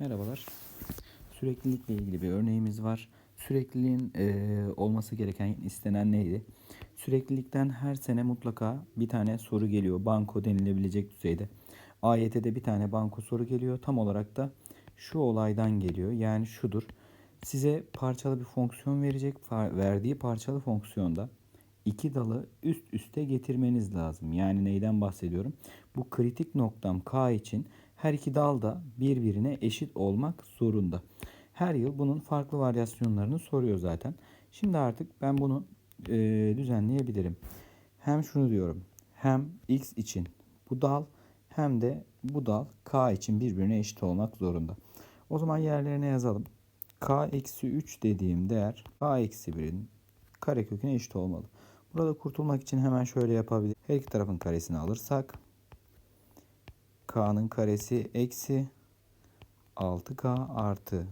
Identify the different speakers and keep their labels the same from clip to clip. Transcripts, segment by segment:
Speaker 1: Merhabalar. Süreklilikle ilgili bir örneğimiz var. Sürekliliğin eee, olması gereken, istenen neydi? Süreklilikten her sene mutlaka bir tane soru geliyor. Banko denilebilecek düzeyde. AYT'de bir tane banko soru geliyor. Tam olarak da şu olaydan geliyor. Yani şudur. Size parçalı bir fonksiyon verecek. Verdiği parçalı fonksiyonda iki dalı üst üste getirmeniz lazım. Yani neyden bahsediyorum? Bu kritik noktam K için her iki dal da birbirine eşit olmak zorunda. Her yıl bunun farklı varyasyonlarını soruyor zaten. Şimdi artık ben bunu e, düzenleyebilirim. Hem şunu diyorum. Hem x için bu dal hem de bu dal k için birbirine eşit olmak zorunda. O zaman yerlerine yazalım. k eksi 3 dediğim değer k eksi 1'in kareköküne eşit olmalı. Burada kurtulmak için hemen şöyle yapabiliriz. Her iki tarafın karesini alırsak k'nın karesi eksi 6k artı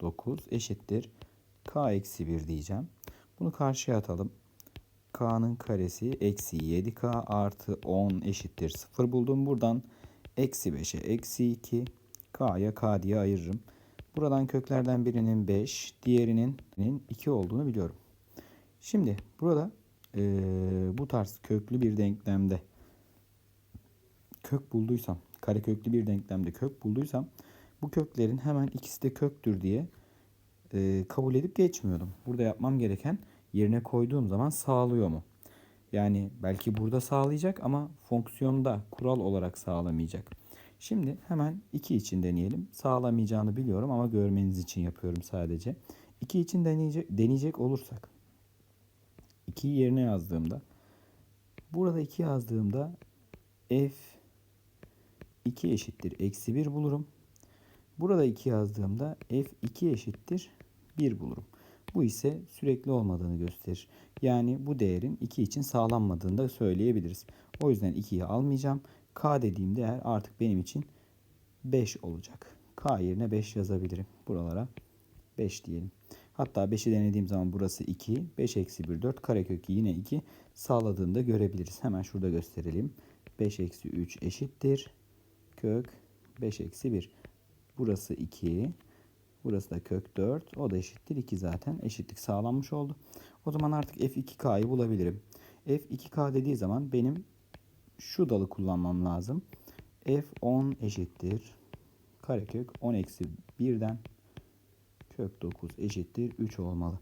Speaker 1: 9 eşittir k eksi 1 diyeceğim. Bunu karşıya atalım. k'nın karesi eksi 7k artı 10 eşittir 0 buldum. Buradan eksi 5'e eksi 2 k'ya k diye ayırırım. Buradan köklerden birinin 5, diğerinin 2 olduğunu biliyorum. Şimdi burada eee, bu tarz köklü bir denklemde kök bulduysam, kareköklü bir denklemde kök bulduysam bu köklerin hemen ikisi de köktür diye e, kabul edip geçmiyordum. Burada yapmam gereken yerine koyduğum zaman sağlıyor mu? Yani belki burada sağlayacak ama fonksiyonda kural olarak sağlamayacak. Şimdi hemen 2 için deneyelim. Sağlamayacağını biliyorum ama görmeniz için yapıyorum sadece. 2 için deneyecek, deneyecek olursak 2'yi yerine yazdığımda burada 2 yazdığımda f 2 eşittir eksi 1 bulurum. Burada 2 yazdığımda f2 eşittir 1 bulurum. Bu ise sürekli olmadığını gösterir. Yani bu değerin 2 için sağlanmadığını da söyleyebiliriz. O yüzden 2'yi almayacağım. K dediğim değer artık benim için 5 olacak. K yerine 5 yazabilirim. Buralara 5 diyelim. Hatta 5'i denediğim zaman burası 2. 5 eksi 1 4. Karekökü yine 2. Sağladığını da görebiliriz. Hemen şurada gösterelim. 5 eksi 3 eşittir. Kök 5 eksi 1. Burası 2. Burası da kök 4. O da eşittir 2 zaten. Eşitlik sağlanmış oldu. O zaman artık f2k'yı bulabilirim. f2k dediği zaman benim şu dalı kullanmam lazım. f10 eşittir. Karekök 10 eksi 1'den kök 9 eşittir 3 olmalı.